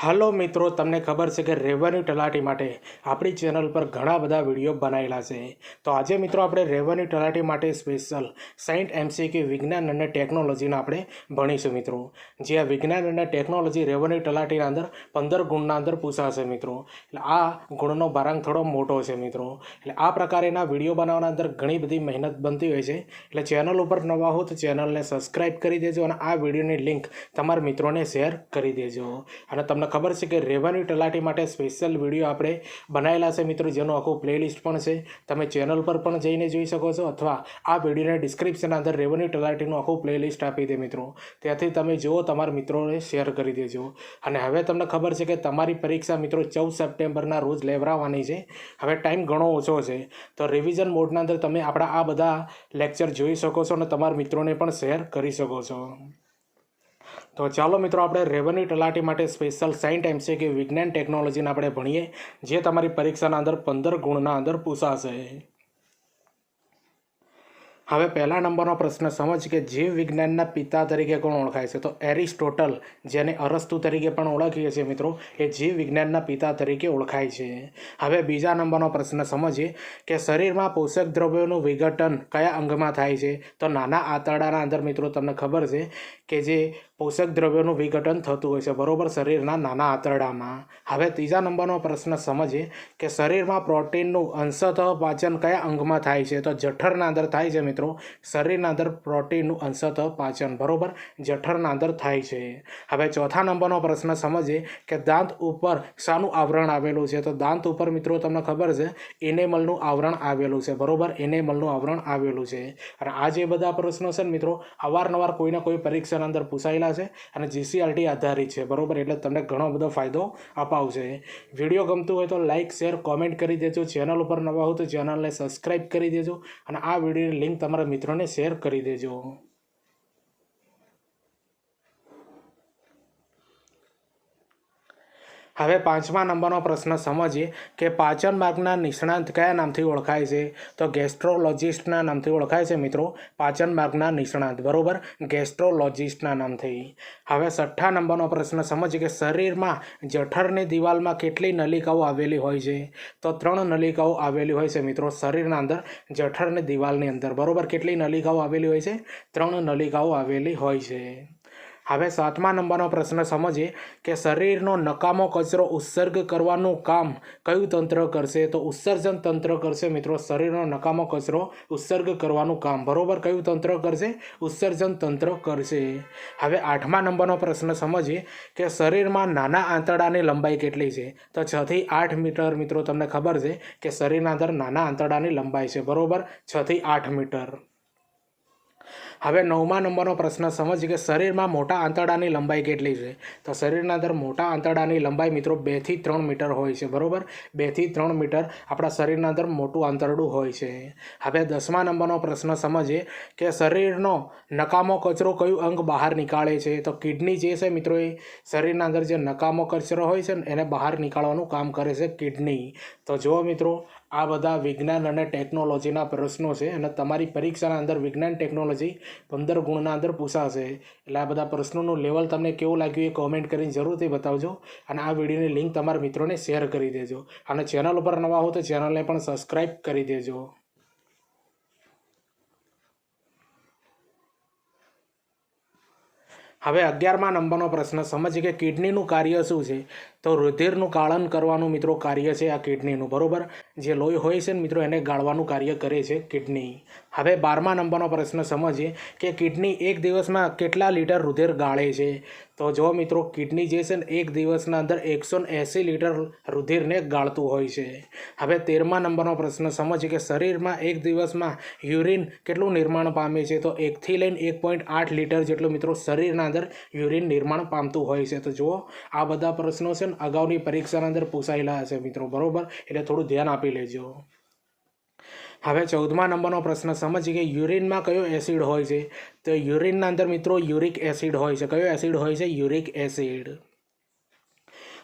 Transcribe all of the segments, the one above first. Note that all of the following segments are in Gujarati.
હલો મિત્રો, તમને ખબર છે કે રેવન્યુ તલાટી માટે આપણી ચેનલ પર ઘણા બધા વીડિયો બનાવેલા છે. તો આજે મિત્રો આપણે રેવન્યુ તલાટી માટે સ્પેશિયલ સાયન્સ એમસીક્યુ વિજ્ઞાન અને ટેકનોલોજીને આપણે ભણીશું મિત્રો. જે આ વિજ્ઞાન અને ટેકનોલોજી રેવન્યુ તલાટીના અંદર પંદર ગુણના અંદર પૂછાશે મિત્રો. એટલે આ ગુણનો ભારાંક થોડો મોટો છે મિત્રો. એટલે આ પ્રકારેના વીડિયો બનાવવાના અંદર ઘણી બધી મહેનત બનતી હોય છે. એટલે ચેનલ ઉપર નવા હો તો ચેનલને સબસ્ક્રાઈબ કરી દેજો અને આ વિડીયોની લિંક તમારા મિત્રોને શેર કરી દેજો. અને તમને ખબર છે કે રેવન્યુ તલાટી માટે સ્પેશિયલ વીડિયો આપણે બનાવેલા છે મિત્રો, જેનો આખું પ્લેલિસ્ટ પણ છે. તમે ચેનલ પર પણ જઈને જોઈ શકો છો અથવા આ વિડીયોના ડિસ્ક્રિપ્શન અંદર રેવન્યુ તલાટીનું આખું પ્લેલિસ્ટ આપી દે મિત્રો. ત્યાંથી તમે જુઓ, તમારા મિત્રોને શેર કરી દેજો. અને હવે તમને ખબર છે કે તમારી પરીક્ષા મિત્રો ચૌદ સપ્ટેમ્બરના રોજ લેવડાવવાની છે. હવે ટાઈમ ઘણો ઓછો છે. તો રિવિઝન મોડના અંદર તમે આપણા આ બધા લેક્ચર જોઈ શકો છો અને તમારા મિત્રોને પણ શેર કરી શકો છો. તો ચાલો મિત્રો આપણે રેવન્યુ તલાટી માટે સ્પેશિયલ સાયન્ટ છે કે વિજ્ઞાન ટેકનોલોજીને આપણે ભણીએ, જે તમારી પરીક્ષાના અંદર પંદર ગુણના અંદર પૂછાશે. હવે પહેલા નંબરનો પ્રશ્ન સમજ કે જીવ વિજ્ઞાનના પિતા તરીકે કોણ ઓળખાય છે? તો એરિસ્ટોટલ, જેને અરસ્તુ તરીકે પણ ઓળખીએ છીએ મિત્રો, એ જીવ વિજ્ઞાનના પિતા તરીકે ઓળખાય છે. હવે બીજા નંબરનો પ્રશ્ન સમજીએ કે શરીરમાં પોષક દ્રવ્યોનું વિઘટન કયા અંગમાં થાય છે? તો નાના આંતરડાના અંદર મિત્રો તમને ખબર છે કે જે પોષક દ્રવ્યોનું વિઘટન થતું હોય છે, બરોબર શરીરના નાના આંતરડામાં. હવે ત્રીજા નંબરનો પ્રશ્ન સમજીએ કે શરીરમાં પ્રોટીનનું અંશતઃ પાચન કયા અંગમાં થાય છે? તો જઠરના અંદર થાય છે મિત્રો. શરીરના અંદર પ્રોટીનનું અંશત પાચન, બરોબર? જઠરના અંદર થાય છે. હવે ચોથા નંબરનો પ્રશ્ન સમજીએ કે દાંત ઉપર શાનું આવરણ આવેલું છે. તો દાંત ઉપર મિત્રો તમને ખબર છે એનેમલનું આવરણ આવેલું છે, બરોબર? એનેમલનું આવરણ આવેલું છે. અને આ જે બધા પ્રશ્નો છે ને મિત્રો, અવારનવાર કોઈને કોઈ પરીક્ષાના અંદર પૂછાયેલા છે અને જીસીઆરટી આધારિત છે, બરોબર? એટલે તમને ઘણો બધો ફાયદો અપાવશે. વીડિયો ગમતું હોય તો લાઇક શેર, કોમેન્ટ કરી દેજો. ચેનલ ઉપર નવા હો તો ચેનલને સબસ્ક્રાઈબ કરી દેજો. અને આ વિડીયોની લિંક તમારા મિત્રોને શેર કરી દેજો. હવે પાંચમા નંબરનો પ્રશ્ન સમજીએ કે પાચન માર્ગના નિષ્ણાંત કયા નામથી ઓળખાય છે? તો ગેસ્ટ્રોલોજિસ્ટના નામથી ઓળખાય છે મિત્રો. પાચન માર્ગના નિષ્ણાંત, બરોબર? ગેસ્ટ્રોલોજિસ્ટના નામથી. હવે છઠ્ઠા નંબરનો પ્રશ્ન સમજીએ કે શરીરમાં જઠરની દિવાલમાં કેટલી નલિકાઓ આવેલી હોય છે? તો ત્રણ નલિકાઓ આવેલી હોય છે મિત્રો શરીરના અંદર, જઠરની દિવાલની અંદર, બરોબર? કેટલી નલિકાઓ આવેલી હોય છે? ત્રણ નલિકાઓ આવેલી હોય છે. હવે સાતમા નંબરનો પ્રશ્ન સમજીએ કે શરીરનો નકામો કચરો ઉત્સર્ગ કરવાનું કામ કયું તંત્ર કરશે? તો ઉત્સર્જન તંત્ર કરશે મિત્રો. શરીરનો નકામો કચરો ઉત્સર્ગ કરવાનું કામ. બરોબર? કયું તંત્ર કરશે? ઉત્સર્જન તંત્ર કરશે. હવે આઠમા નંબરનો પ્રશ્ન સમજીએ કે શરીરમાં નાના આંતરડાની લંબાઈ કેટલી છે? તો છથી આઠ મીટર મિત્રો તમને ખબર છે કે શરીરના અંદર નાના આંતરડાની લંબાઈ છે. બરોબર? છથી આઠ મીટર. હવે નવમા નંબરનો પ્રશ્ન સમજીએ કે શરીરમાં મોટા આંતરડાની લંબાઈ કેટલી છે? તો શરીરના અંદર મોટા આંતરડાની લંબાઈ મિત્રો બેથી ત્રણ મીટર હોય છે, બરાબર? બેથી ત્રણ મીટર આપણા શરીરના અંદર મોટું આંતરડું હોય છે. હવે દસમા નંબરનો પ્રશ્ન સમજીએ કે શરીરનો નકામો કચરો કયું અંગ બહાર નીકાળે છે? તો કિડની જે છે મિત્રો એ શરીરના અંદર જે નકામો કચરો હોય છે ને, એને બહાર નીકાળવાનું કામ કરે છે કિડની. તો જુઓ મિત્રો, આ બધા વિજ્ઞાન અને ટેકનોલોજીના પ્રશ્નો છે અને તમારી પરીક્ષાના અંદર વિજ્ઞાન ટેકનોલોજી પંદર ગુણના અંદર પૂછાશે એટલે આ બધા પ્રશ્નોનું લેવલ તમને કેવું લાગ્યું એ કોમેન્ટ કરીને જરૂરથી બતાવજો. અને આ વિડીયોની લિંક તમારા મિત્રોને શેર કરી દેજો. અને ચેનલ ઉપર નવા હો તો ચેનલને પણ સબસ્ક્રાઈબ કરી દેજો. હવે અગિયારમાં નંબરનો પ્રશ્ન સમજીએ કે કિડનીનું કાર્ય શું છે? તો રુધિરનું કાળન કરવાનું મિત્રો કાર્ય છે આ કિડનીનું, બરોબર? જે લોહી હોય છે ને મિત્રો, એને ગાળવાનું કાર્ય કરે છે કિડની. હવે બારમા નંબરનો પ્રશ્ન સમજીએ કે કિડની એક દિવસમાં કેટલા લીટર રુધિર ગાળે છે? તો જો મિત્રો, કિડની જે છે ને એક દિવસના અંદર એકસો એંસી લીટર રુધિરને ગાળતું હોય છે. હવે તેરમા નંબરનો પ્રશ્ન સમજીએ કે શરીરમાં એક દિવસમાં યુરિન કેટલું નિર્માણ પામે છે? તો એકથી લઈને એક પોઈન્ટ આઠ લીટર જેટલું મિત્રો શરીરના અંદર યુરિન નિર્માણ પામતું હોય છે. તો જુઓ, આ બધા પ્રશ્નો છે ને અગાઉની પરીક્ષાના અંદર પૂછાયેલા હશે મિત્રો, બરોબર? એટલે થોડું ધ્યાન આપી લેજો. હવે ચૌદમા નંબરનો પ્રશ્ન સમજીએ કે યુરિનમાં કયો એસિડ હોય છે? તો યુરિનના અંદર મિત્રો યુરિક એસિડ હોય છે. કયો એસિડ હોય છે? Uric acid.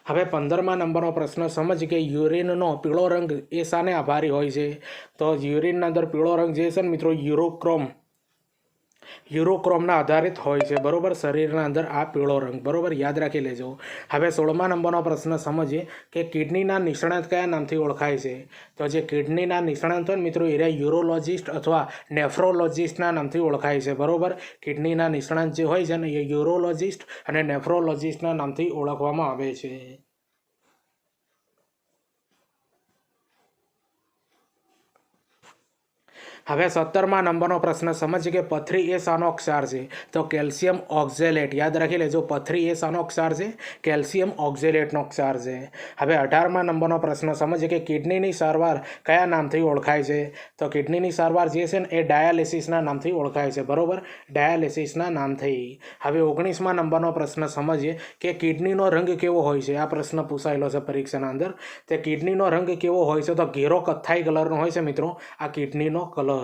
હવે પંદરમા નંબરનો પ્રશ્ન સમજ કે યુરિનનો પીળો રંગ એ શાને આભારી હોય છે? તો યુરિનના અંદર પીળો રંગ જે છે ને મિત્રો યુરોક્રોમ. યુરોક્રોમના આધારિત હોય છે. બરોબર? શરીરના અંદર આ પીળો રંગ. બરોબર? યાદ રાખી લેજો. હવે સોળમા નંબરનો પ્રશ્ન સમજીએ કે કિડનીના નિષ્ણાત કયા નામથી ઓળખાય છે? તો જે કિડનીના નિષ્ણાત હોય મિત્રો એ યુરોલોજિસ્ટ અથવા નેફ્રોલોજિસ્ટના નામથી ઓળખાય છે. બરોબર? કિડનીના નિષ્ણાત જે હોય છે ને, એ યુરોલોજિસ્ટ અને નેફ્રોલોજિસ્ટના નામથી ઓળખવામાં આવે છે. હવે સત્તરમાં નંબરનો પ્રશ્ન, સમજીએ કે પથરી એ શાનો ક્ષાર છે? તો કેલ્શિયમ ઓક્ઝેલેટ, યાદ રાખી લેજો, પથરી એ શાનો ક્ષાર છે? કેલ્શિયમ ઓક્ઝેલેટનો ક્ષાર છે. હવે અઢારમાં નંબરનો પ્રશ્ન, સમજીએ કે કિડનીની સારવાર કયા નામથી ઓળખાય છે? તો કિડનીની સારવાર જે છે ને, એ ડાયાલિસિસના નામથી ઓળખાય છે, બરાબર? ડાયાલિસિસના નામથી. હવે ઓગણીસમાં નંબરનો પ્રશ્ન, સમજીએ કે કિડનીનો રંગ કેવો હોય છે? આ પ્રશ્ન પૂછાયેલો છે પરીક્ષાના અંદર. તે કિડનીનો રંગ કેવો હોય છે? તો ઘેરો કથ્થાઈ કલરનો હોય છે, મિત્રો. આ કિડનીનો કલર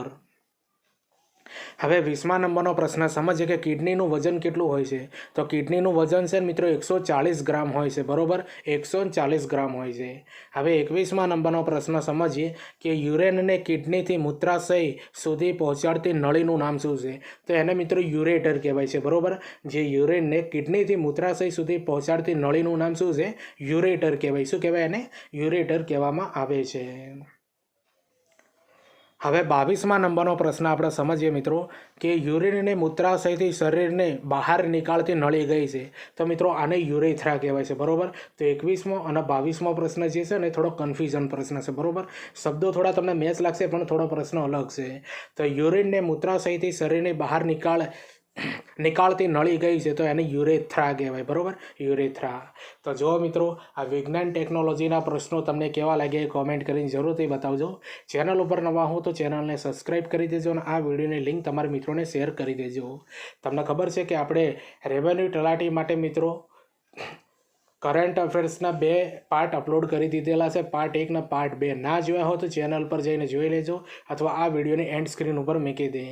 હવે વીસમા નંબરનો પ્રશ્ન, સમજીએ કે કિડનીનું વજન કેટલું હોય છે? તો કિડનીનું વજન છે મિત્રો એકસો ચાલીસ ગ્રામ હોય છે, બરોબર? એકસો ચાલીસ ગ્રામ હોય છે. હવે એકવીસમા નંબરનો પ્રશ્ન, સમજીએ કે યુરેનને કિડનીથી મૂત્રાશય સુધી પહોંચાડતી નળીનું નામ શું છે? તો એને મિત્રો યુરેટર કહેવાય છે, બરોબર? જે યુરેનને કિડનીથી મૂત્રાશય સુધી પહોંચાડતી નળીનું નામ શું છે? યુરેટર કહેવાય. શું કહેવાય એને? યુરેટર કહેવામાં આવે છે. હવે બાવીસમાં નંબરનો પ્રશ્ન આપણે સમજીએ મિત્રો, કે યુરિનને મૂત્રાશયથી શરીરને બહાર નીકાળતી નળી ગઈ છે. તો મિત્રો, આને યુરેથ્રા કહેવાય છે, બરાબર? તો એકવીસમો અને બાવીસમો પ્રશ્ન જે છે ને, થોડો કન્ફ્યુઝન પ્રશ્ન છે, બરાબર? શબ્દો થોડા તમને મેચ લાગશે, પણ થોડો પ્રશ્ન અલગ છે. તો યુરિનને મૂત્રાશયથી શરીરની બહાર નીકાળ નીકાળતી નળી ગઈ છે તો એને યુરેથ્રા કહેવાય, બરાબર? યુરેથ્રા. તો જો મિત્રો, આ વિજ્ઞાન ટેકનોલોજીના પ્રશ્નો તમને કેવા લાગ્યા એ કોમેન્ટ કરીને જરૂરથી બતાવજો. ચેનલ ઉપર નવા હો તો ચેનલને સબસ્ક્રાઈબ કરી દેજો અને આ વિડીયોની લિંક તમારા મિત્રોને શેર કરી દેજો. તમને ખબર છે કે આપણે રેવન્યુ તલાટી માટે મિત્રો કરંટ અફેર્સના બે પાર્ટ અપલોડ કરી દીધેલા છે પાર્ટ એકના પાર્ટ બે. ના જોયા હો તો ચેનલ પર જઈને જોઈ લેજો અથવા આ વિડીયોની એન્ડ સ્ક્રીન ઉપર મૂકી દે.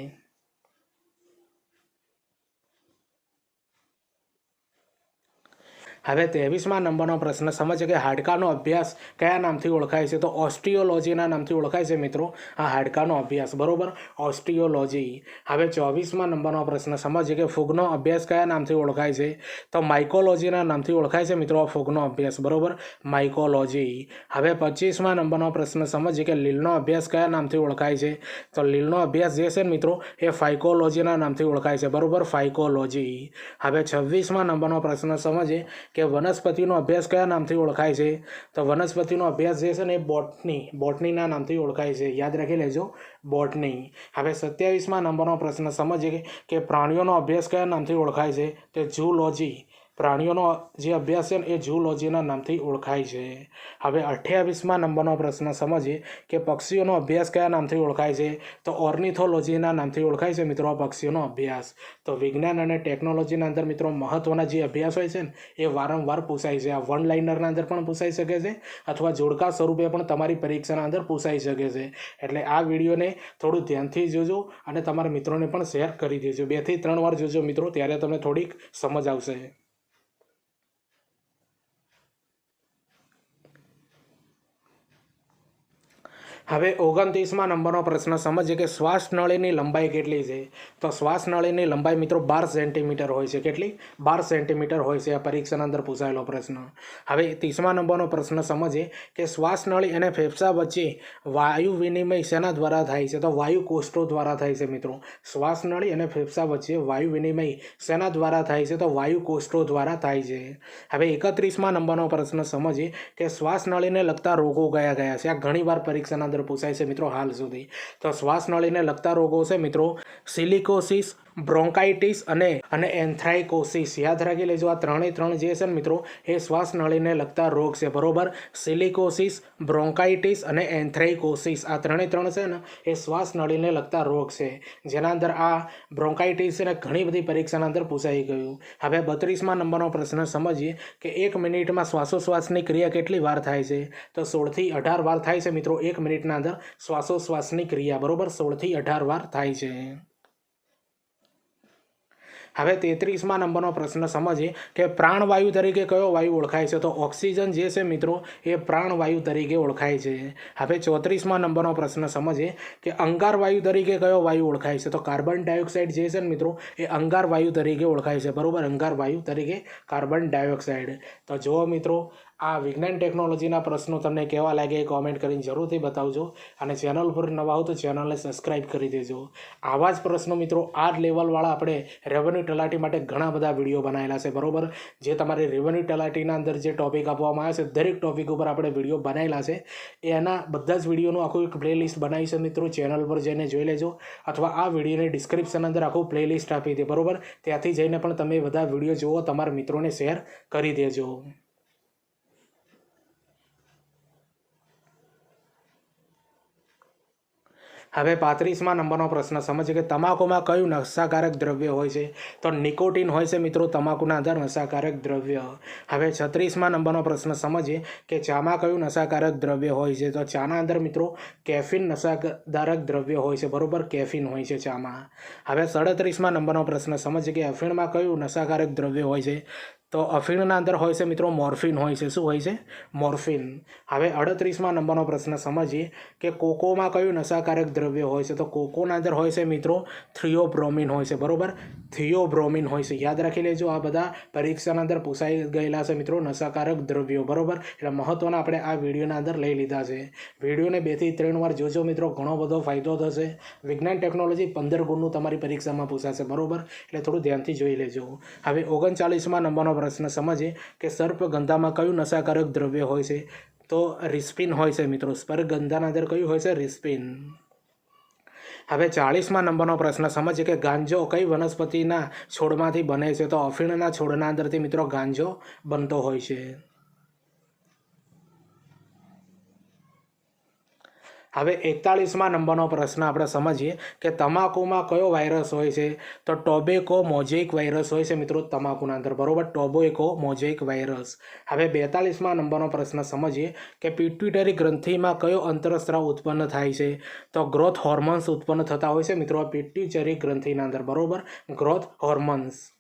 હવે ત્રેવીસમાં નંબરનો પ્રશ્ન, સમજે કે હાડકાનો અભ્યાસ કયા નામથી ઓળખાય છે? તો ઓસ્ટિયોલોજીના નામથી ઓળખાય છે મિત્રો, આ હાડકાનો અભ્યાસ, બરોબર? ઓસ્ટિયોલોજી હવે ચોવીસમાં નંબરનો પ્રશ્ન સમજીએ કે ફૂગનો અભ્યાસ કયા નામથી ઓળખાય છે? તો માઇકોલોજીના નામથી ઓળખાય છે મિત્રો, ફૂગનો અભ્યાસ, બરોબર? માઇકોલોજી. હવે પચીસમાં નંબરનો પ્રશ્ન સમજીએ કે લીલનો અભ્યાસ કયા નામથી ઓળખાય છે? તો લીલનો અભ્યાસ જે છે મિત્રો, એ ફાઇકોલોજીના નામથી ઓળખાય છે, બરોબર? ફાઇકોલોજી. હવે છવ્વીસમાં નંબરનો પ્રશ્ન સમજીએ કે વનસ્પતિનો અભ્યાસ કયા નામથી ઓળખાય છે? તો વનસ્પતિનો અભ્યાસ જે છે ને એ બોટની, બોટનીના નામથી ઓળખાય છે. યાદ રાખી લેજો, બોટની. હવે સત્યાવીસમાં નંબરનો પ્રશ્ન સમજીએ કે પ્રાણીઓનો અભ્યાસ કયા નામથી ઓળખાય છે? તે ઝૂલોજી પ્રાણીઓનો જે અભ્યાસ છે ને એ ઝૂલોજીના નામથી ઓળખાય છે. હવે અઠ્યાવીસમાં નંબરનો પ્રશ્ન સમજીએ કે પક્ષીઓનો અભ્યાસ કયા નામથી ઓળખાય છે? તો ઓર્નિથોલોજીના નામથી ઓળખાય છે મિત્રો પક્ષીઓનો અભ્યાસ. તો વિજ્ઞાન અને ટેકનોલોજીના અંદર મિત્રો મહત્ત્વના જે અભ્યાસ હોય છે ને, એ વારંવાર પૂછાય છે. આ વન લાઇનરના અંદર પણ પૂછાઈ શકે છે અથવા જોડકા સ્વરૂપે પણ તમારી પરીક્ષાના અંદર પૂછાઈ શકે છે. એટલે આ વિડીયોને થોડું ધ્યાનથી જોજો અને તમારા મિત્રોને પણ શેર કરી દેજો. બેથી ત્રણ વાર જોજો મિત્રો, ત્યારે તમને થોડીક સમજ આવશે. હવે ઓગણત્રીસમાં નંબરનો પ્રશ્ન સમજીએ કે શ્વાસ નળીની લંબાઈ કેટલી છે? તો શ્વાસ નળીની લંબાઈ મિત્રો બાર સેન્ટીમીટર હોય છે. કેટલી? બાર સેન્ટીમીટર હોય છે આ પરીક્ષાના અંદર પૂછાયેલો પ્રશ્ન. હવે ત્રીસમા નંબરનો પ્રશ્ન સમજીએ કે શ્વાસ નળી અને ફેફસા વચ્ચે વાયુ વિનિમય શેના દ્વારા થાય છે? તો વાયુ કોષ્ટો દ્વારા થાય છે મિત્રો. શ્વાસ નળી અને ફેફસા વચ્ચે વાયુ વિનિમય શેના દ્વારા થાય છે? તો વાયુ કોષ્ટો દ્વારા થાય છે. હવે એકત્રીસમાં નંબરનો પ્રશ્ન સમજીએ કે શ્વાસ નળીને લગતા રોગો કયા કયા છે? આ ઘણીવાર પરીક્ષાના અંદર પૂછાય છે મિત્રો હાલ સુધી. તો શ્વાસનળીને લગતા રોગો છે મિત્રો. સિલિકોસિસ બ્રોન્કાઇટિસ અને અને એન્થ્રાઇકોસિસ. યાદ રાખી લેજો, આ ત્રણેય ત્રણ જે છે ને મિત્રો, એ શ્વાસનળીને લગતા રોગ છે. બરોબર? સિલિકોસિસ, બ્રોન્કાઇટિસ અને એન્થ્રાઇકોસિસ. આ ત્રણેય ત્રણ છે ને, એ શ્વાસનળીને લગતા રોગ છે. જેના અંદર આ બ્રોન્કાઇટિસ છે ને ઘણી બધી પરીક્ષાના અંદર પૂછાઈ ગયું. હવે બત્રીસમાં નંબરનો પ્રશ્ન સમજીએ કે એક મિનિટમાં શ્વાસોશ્વાસની ક્રિયા કેટલી વાર થાય છે? તો સોળથી અઢાર વાર થાય છે મિત્રો, એક મિનિટના અંદર શ્વાસોશ્વાસની ક્રિયા. બરોબર? સોળથી અઢાર વાર થાય છે. હવે તેત્રીસમાં નંબરનો પ્રશ્ન સમજીએ કે પ્રાણવાયુ તરીકે કયો વાયુ ઓળખાય છે? તો ઓક્સિજન જે છે મિત્રો, એ પ્રાણવાયુ તરીકે ઓળખાય છે. હવે ચોત્રીસમાં નંબરનો પ્રશ્ન સમજીએ કે અંગાર વાયુ તરીકે કયો વાયુ ઓળખાય છે? તો કાર્બન ડાયોક્સાઇડ જે છે ને મિત્રો, એ અંગાર વાયુ તરીકે ઓળખાય છે. બરાબર? અંગાર વાયુ તરીકે કાર્બન ડાયોક્સાઇડ. તો જુઓ મિત્રો આ વિજ્ઞાન ટેકનોલોજીના પ્રશ્નો તમને કેવા લાગે એ કોમેન્ટ કરીને જરૂરથી બતાવજો. અને ચેનલ પર નવા હો તો ચેનલને સબસ્ક્રાઇબ કરી દેજો. આવા જ પ્રશ્નો મિત્રો આ લેવલવાળા આપણે રેવન્યુ તલાટી માટે ઘણા બધા વીડિયો બનાવેલા છે, બરોબર? જે તમારે રેવન્યુ તલાટીના અંદર જે ટોપિક આપવામાં આવે છે, દરેક ટોપિક ઉપર આપણે વીડિયો બનાવેલા છે. એના બધા જ વિડીયોનું આખું એક પ્લેલિસ્ટ બનાવી છે મિત્રો. ચેનલ પર જઈને જોઈ લેજો. અથવા આ વિડીયોની ડિસ્ક્રિપ્શન અંદર આખું પ્લેલિસ્ટ આપી દે, બરોબર? ત્યાંથી જઈને પણ તમે બધા વીડિયો જુઓ, તમારા મિત્રોને શેર કરી દેજો. હવે પાંત્રીસમાં નંબરનો પ્રશ્ન. સમજીએ કે તમાકુમાં કયું નશાકારક દ્રવ્ય હોય છે? તો નિકોટિન હોય છે મિત્રો તમાકુના અંદર નશાકારક દ્રવ્ય. હવે છત્રીસમાં નંબરનો પ્રશ્ન. સમજીએ કે ચામાં કયું નશાકારક દ્રવ્ય હોય છે? તો ચાના અંદર મિત્રો કેફિન નશાકારક દ્રવ્ય હોય છે. બરોબર, કેફિન હોય છે ચામાં. હવે સડત્રીસમાં નંબરનો પ્રશ્ન. સમજીએ કે અફીણમાં કયું નશાકારક દ્રવ્ય હોય છે? તો અફીણના અંદર હોય છે મિત્રો મોર્ફિન હોય છે. શું હોય છે? મોર્ફિન. હવે અડત્રીસમાં નંબરનો પ્રશ્ન સમજીએ કે કોકોમાં કયું નશાકારક દ્રવ્ય હોય છે? તો કોકોના અંદર હોય છે મિત્રો થ્રિયોબ્રોમિન હોય છે. બરોબર? થિયોબ્રોમિન હોય છે. યાદ રાખી લેજો, આ બધા પરીક્ષાના અંદર પૂછાઈ ગયેલા છે મિત્રો નશાકારક દ્રવ્યો. બરાબર? એટલે મહત્ત્વના આપણે આ વિડીયોના અંદર લઈ લીધા છે. વિડીયોને બેથી ત્રણ વાર જોજો મિત્રો, ઘણો બધો ફાયદો થશે. વિજ્ઞાન ટેકનોલોજી પંદર ગુણનું તમારી પરીક્ષામાં પૂછાશે. બરોબર? એટલે થોડું ધ્યાનથી જોઈ લેજો. હવે ઓગણચાલીસમાં નંબરનો પ્રશ્ન સમજીએ કે સર્પગંધામાં કયું નશાકારક દ્રવ્ય હોય છે? તો રિસ્પિન હોય છે મિત્રો. સ્પર્ગંધાના અંદર કયું હોય છે? રિસ્પિન. હવે ચાળીસમાં નંબરનો પ્રશ્ન સમજીએ કે ગાંજો કઈ વનસ્પતિના છોડમાંથી બને છે? તો અફીણના છોડના અંદરથી મિત્રો ગાંજો બનતો હોય છે. હવે એકતાળીસમાં નંબરનો પ્રશ્ન આપણે સમજીએ કે તમાકુમાં કયો વાયરસ હોય છે? તો ટોબેકો મોઝેઇક વાયરસ હોય છે મિત્રો તમાકુના અંદર, બરોબર? Tobacco mosaic virus. હવે બેતાળીસમાં નંબરનો પ્રશ્ન સમજીએ કે પિટ્યુટરી ગ્રંથિમાં કયો અંતરસ્ત્રાવ ઉત્પન્ન થાય છે? તો ગ્રોથ હોર્મોન્સ ઉત્પન્ન થતા હોય છે મિત્રો પિટ્યુટરી ગ્રંથિના અંદર, બરાબર? Growth hormones.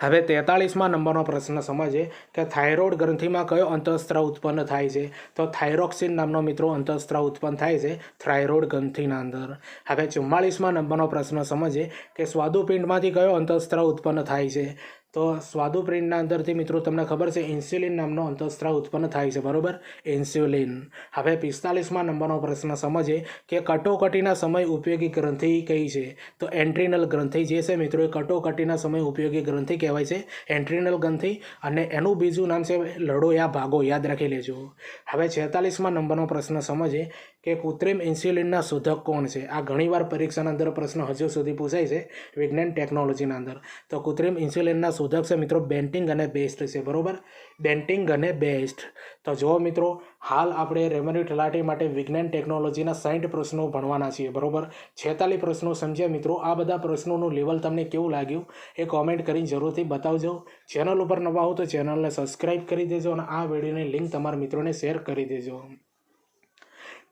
હવે તેતાળીસમાં નંબરનો પ્રશ્ન સમજીએ કે થાઇરોઇડ ગ્રંથિમાં કયો અંતઃસ્ત્રાવ ઉત્પન્ન થાય છે? તો થાઇરોક્સિન નામનો મિત્રો અંતઃસ્ત્રાવ ઉત્પન્ન થાય છે થાઇરોઇડ ગ્રંથિના અંદર. હવે ચુમ્માળીસમાં નંબરનો પ્રશ્ન સમજીએ કે સ્વાદુપિંડમાંથી કયો અંતઃસ્ત્રાવ ઉત્પન્ન થાય છે? તો સ્વાદુપિંડના અંદરથી મિત્રો તમને ખબર છે, ઇન્સ્યુલિન નામનો અંતઃસ્ત્રાવ ઉત્પન્ન થાય છે, બરાબર? ઇન્સ્યુલિન. હવે પિસ્તાલીસમાં નંબરનો પ્રશ્ન સમજે કે કટોકટીના સમય ઉપયોગી ગ્રંથિ કઈ છે? તો એન્ટ્રીનલ ગ્રંથિ જે છે મિત્રો, એ કટોકટીના સમય ઉપયોગી ગ્રંથિ કહેવાય છે, એન્ટ્રીનલ ગ્રંથિ. અને એનું બીજું નામ છે, લડો યા ભાગો, યાદ રાખી લેજો. હવે છેતાલીસમાં નંબરનો પ્રશ્ન સમજીએ કે કૃત્રિમ ઇન્સ્યુલિનના શોધક કોણ છે? આ ઘણીવાર પરીક્ષાના અંદર પ્રશ્ન હજુ સુધી પૂછાય છે વિજ્ઞાન ટેકનોલોજીના અંદર. તો કૃત્રિમ ઇન્સ્યુલિનના શોધક છે મિત્રો બેન્ટિંગ અને બેસ્ટ છે, બરોબર? બેન્ટિંગ અને બેસ્ટ. તો જો મિત્રો, હાલ આપણે રેવન્યુ તલાટી માટે વિજ્ઞાન ટેકનોલોજીના સાઠ પ્રશ્નો ભણવાના છીએ, બરાબર? છેતાલીસ પ્રશ્નો સમજ્યા મિત્રો, આ બધા પ્રશ્નોનું લેવલ તમને કેવું લાગ્યું એ કોમેન્ટ કરીને જરૂરથી બતાવજો. ચેનલ ઉપર નવા હો તો ચેનલને સબસ્ક્રાઈબ કરી દેજો અને આ વિડીયોની લિંક તમારા મિત્રોને શેર કરી દેજો.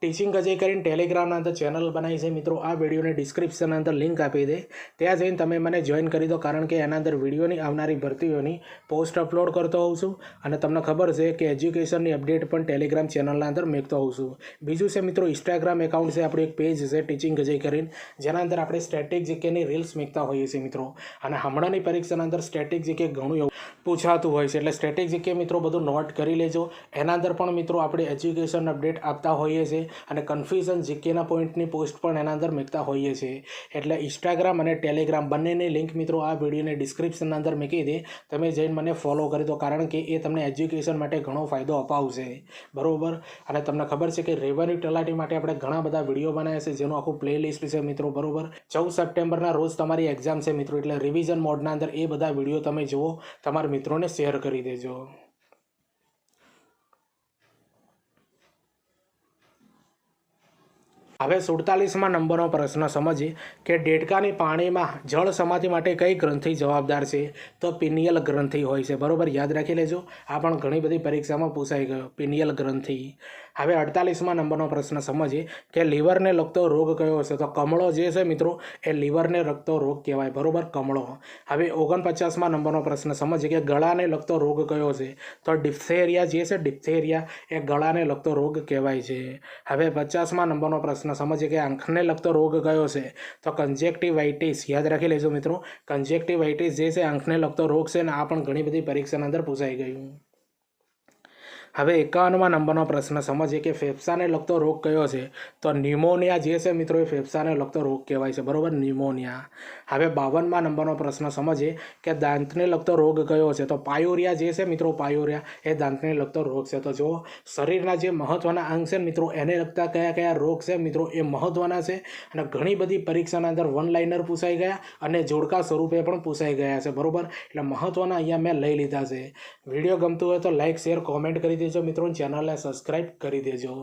ટીચિંગ અજય કરીને ટેલિગ્રામના અંદર ચેનલ બનાવી છે. મિત્રો, આ વિડીયોને ડિસ્ક્રિપ્શન અંદર લિંક આપી દે. ત્યાં જઈને તમે મને જોઈન કરી દો, કારણ કે એના અંદર વિડીયોની આવનારી ભરતીઓની પોસ્ટ અપલોડ કરતો હોઉં છું. અને તમને ખબર છે કે એજ્યુકેશનની અપડેટ પણ ટેલિગ્રામ ચેનલના અંદર મેકતો હોઉં છું. બીજું છે મિત્રો ઇન્સ્ટાગ્રામ એકાઉન્ટ છે, આપણું એક પેજ છે ટીચિંગ અજય કરીને. જેના અંદર આપણે સ્ટેટિક જીકેની રીલ્સ મેકતા હોઈએ છીએ મિત્રો. અને હમણાંની પરીક્ષાના અંદર સ્ટેટિક જીકે ઘણું એવું પૂછાતું હોય છે. એટલે સ્ટેટિક જીકે મિત્રો બધું નોટ કરી લેજો. એના અંદર પણ મિત્રો આપણે એજ્યુકેશન અપડેટ આપતા હોઈએ છીએ. અને કન્ફ્યુઝન જીકેના પોઈન્ટની પોસ્ટ પણ એના અંદર મૂકતા હોઈએ છીએ. એટલે ઇન્સ્ટાગ્રામ અને ટેલિગ્રામ બંનેની લિંક મિત્રો આ વિડીયોને ડિસ્ક્રિપ્શનના અંદર મૂકી દે. તમે જઈને મને ફોલો કરી દો, કારણ કે એ તમને એજ્યુકેશન માટે ઘણો ફાયદો અપાવશે. બરોબર? અને તમને ખબર છે કે રેવન્યુ તલાટી માટે આપણે ઘણા બધા વીડિયો બનાવ્યા છે, જેનું આખું પ્લેલિસ્ટ છે મિત્રો, બરોબર? ચૌદ સપ્ટેમ્બરના રોજ તમારી એક્ઝામ છે મિત્રો, એટલે રિવિઝન મોડના અંદર એ બધા વીડિયો તમે જુઓ, તમારા મિત્રોને શેર કરી દેજો. હવે સુડતાલીસમાં નંબરનો પ્રશ્ન સમજીએ કે ડેડકાની પાણીમાં જળ સમાધિ માટે કઈ ગ્રંથિ જવાબદાર છે? તો પિનિયલ ગ્રંથિ હોય છે. બરાબર? યાદ રાખી લેજો. આ પણ ઘણી બધી પરીક્ષામાં પૂછાઈ ગયો. પિનિયલ ગ્રંથિ. હવે અડતાલીસમાં નંબરનો પ્રશ્ન સમજીએ કે લીવરને લગતો રોગ કયો હશે? તો કમળો જે છે મિત્રો, એ લીવરને લગતો રોગ કહેવાય. બરોબર? કમળો. હવે ઓગણપચાસમાં નંબરનો પ્રશ્ન સમજીએ કે ગળાને લગતો રોગ કયો છે? તો ડિપ્થેરિયા જે છે, ડિપ્થેરિયા, એ ગળાને લગતો રોગ કહેવાય છે. હવે પચાસમાં નંબરનો પ્રશ્ન સમજીએ કે આંખને લગતો રોગ કયો છે? તો કન્જેક્ટિવાઇટિસ. યાદ રાખી લેજો મિત્રો. કન્જેક્ટિવાઇટિસ જે છે, આંખને લગતો રોગ છે ને આ પણ ઘણી બધી પરીક્ષાની અંદર પૂછાઈ ગયું. હવે એકાવનમાં નંબરનો પ્રશ્ન સમજીએ કે ફેફસાને લગતો રોગ કયો છે? તો ન્યુમોનિયા જે છે મિત્રો એ ફેફસાને લગતો રોગ કહેવાય છે. બરોબર? ન્યુમોનિયા. હવે બાવનમાં નંબરનો પ્રશ્ન સમજીએ કે દાંતને લગતો રોગ કયો છે? તો પાયોરિયા જે છે મિત્રો, પાયોરિયા એ દાંતને લગતો રોગ છે. તો જો શરીરના જે મહત્ત્વના અંગ છે મિત્રો, એને લગતા કયા કયા રોગ છે મિત્રો? એ મહત્ત્વના છે અને ઘણી બધી પરીક્ષાના અંદર વન લાઇનર પૂછાઈ ગયા અને જોડકા સ્વરૂપે પણ પૂછાઈ ગયા છે. બરાબર? એટલે મહત્ત્વના અહીંયા મેં લઈ લીધા છે. વીડિયો ગમતું હોય તો લાઇક શેર કોમેન્ટ કરી દેજો. મિત્રો ચેનલને સબસ્ક્રાઈબ કરી દેજો.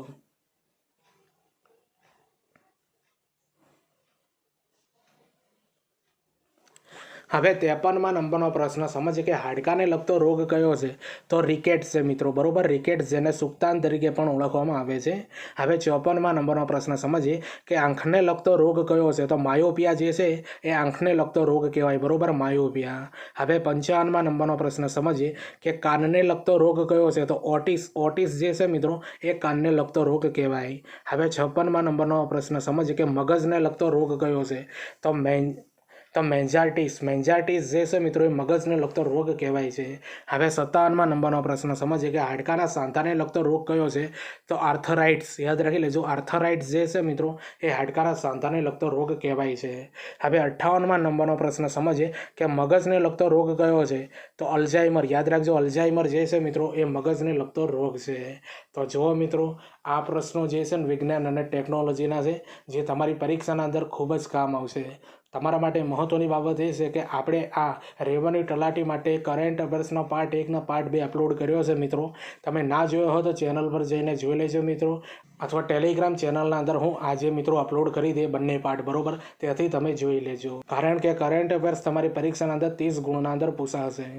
હવે ત્રેપનમાં નંબરનો પ્રશ્ન સમજીએ કે હાડકાને લગતો રોગ કયો છે? તો રિકેટ છે મિત્રો. બરોબર? રિકેટ જેને સુક્તાન તરીકે પણ ઓળખવામાં આવે છે. હવે ચોપનમાં નંબરનો પ્રશ્ન સમજીએ કે આંખને લગતો રોગ કયો છે? તો માયોપિયા જે છે, એ આંખને લગતો રોગ કહેવાય. બરોબર? માયોપિયા. હવે પંચાવનમાં નંબરનો પ્રશ્ન સમજીએ કે કાનને લગતો રોગ કયો છે? તો ઓટિસ. ઓટિસ જે છે મિત્રો, એ કાનને લગતો રોગ કહેવાય. હવે છપ્પનમાં નંબરનો પ્રશ્ન સમજીએ કે મગજને લગતો રોગ કયો છે? તો મેન તો મેન્જાર્ટિસ મેન્જાર્ટિસ જે છે મિત્રો એ મગજને લગતો રોગ કહેવાય છે. હવે સત્તાવનમાં નંબરનો પ્રશ્ન. સમજીએ કે હાડકાના સાંધાને લગતો રોગ કયો છે? તો આર્થરાઇટ્સ. યાદ રાખી લેજો, આર્થરાઇટ્સ જે છે મિત્રો એ હાડકાના સાંધાને લગતો રોગ કહેવાય છે. હવે અઠ્ઠાવનમાં નંબરનો પ્રશ્ન. સમજીએ કે મગજને લગતો રોગ કયો છે? તો અલ્ઝાઇમર. યાદ રાખજો, અલ્ઝાઇમર જે છે મિત્રો એ મગજને લગતો રોગ છે. તો જુઓ મિત્રો, આ પ્રશ્નો જે છે ને વિજ્ઞાન અને ટેકનોલોજીના છે, જે તમારી પરીક્ષાના અંદર ખૂબ જ કામ આવશે. તમારા માટે મહત્ત્વની બાબત એ છે કે આપણે આ રેવન્યુ તલાટી માટે કરંટ અફેર્સનો પાર્ટ એકનો પાર્ટ બે અપલોડ કર્યો છે મિત્રો. તમે ના જોયો હોય તો ચેનલ પર જઈને જોઈ લેજો મિત્રો. અથવા ટેલિગ્રામ ચેનલના અંદર હું આજે મિત્રો અપલોડ કરી દે બંને પાર્ટ બરોબર? તેથી તમે જોઈ લેજો. કારણ કે કરંટ અફેર્સ તમારી પરીક્ષાના અંદર ત્રીસ ગુણના અંદર પૂછાશે.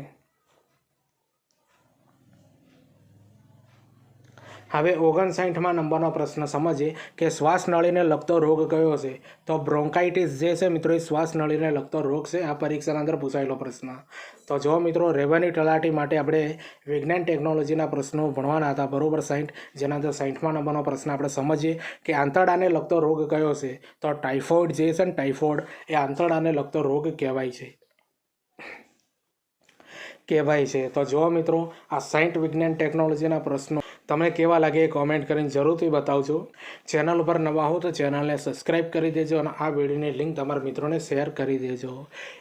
હવે ઓગણસાઠમાં નંબરનો પ્રશ્ન સમજીએ કે શ્વાસનળીને લગતો રોગ કયો છે? તો બ્રોન્કાઇટિસ જે છે મિત્રો, એ શ્વાસનળીને લગતો રોગ છે. આ પરીક્ષાના અંદર પૂછાયેલો પ્રશ્ન. તો જો મિત્રો રેવન્યુ તલાટી માટે આપણે વિજ્ઞાન ટેકનોલોજીના પ્રશ્નો ભણવાના હતા, બરોબર સાઠ જેના અંદર સાઠમાં નંબરનો પ્રશ્ન આપણે સમજીએ કે આંતરડાને લગતો રોગ કયો છે? તો ટાઇફોઇડ જે છે ને, ટાઇફોઇડ, એ આંતરડાને લગતો રોગ કહેવાય છે. કહેવાય છે. તો જો મિત્રો, આ સાયન્ટ વિજ્ઞાન ટેકનોલોજીના પ્રશ્નો તમને કેવા લાગે એ કોમેન્ટ કરીને જરૂરથી બતાવજો. ચેનલ ઉપર નવા હો તો ચેનલને સબસ્ક્રાઈબ કરી દેજો અને આ વિડીયોની લિંક તમારા મિત્રોને શેર કરી દેજો.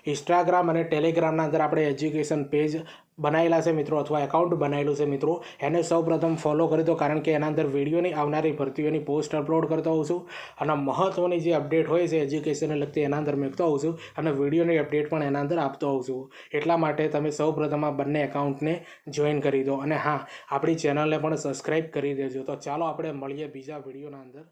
ઇન્સ્ટાગ્રામ અને ટેલિગ્રામના અંદર આપણે એજ્યુકેશન પેજ બનાવેલા છે મિત્રો અથવા એકાઉન્ટ બનાવેલું છે મિત્રો. એને સૌપ્રથમ ફોલો કરી દો કારણ કે એના અંદર વિડીયોની આવનારી ભરતીઓની પોસ્ટ અપલોડ કરતો હોઉં છું અને મહત્ત્વની જે અપડેટ હોય છે એજ્યુકેશનને લગતી એના અંદર મૂકતો હોઉં છું અને વિડીયોની અપડેટ પણ એના અંદર આપતો હોઉં છું. એટલા માટે તમે સૌપ્રથમ આ બંને એકાઉન્ટને જોઈન કરી દો અને હા, આપણી ચેનલને પણ સબસ્ક્રાઈબ કરી દેજો. તો ચાલો આપણે મળીએ બીજા વિડીયોના અંદર.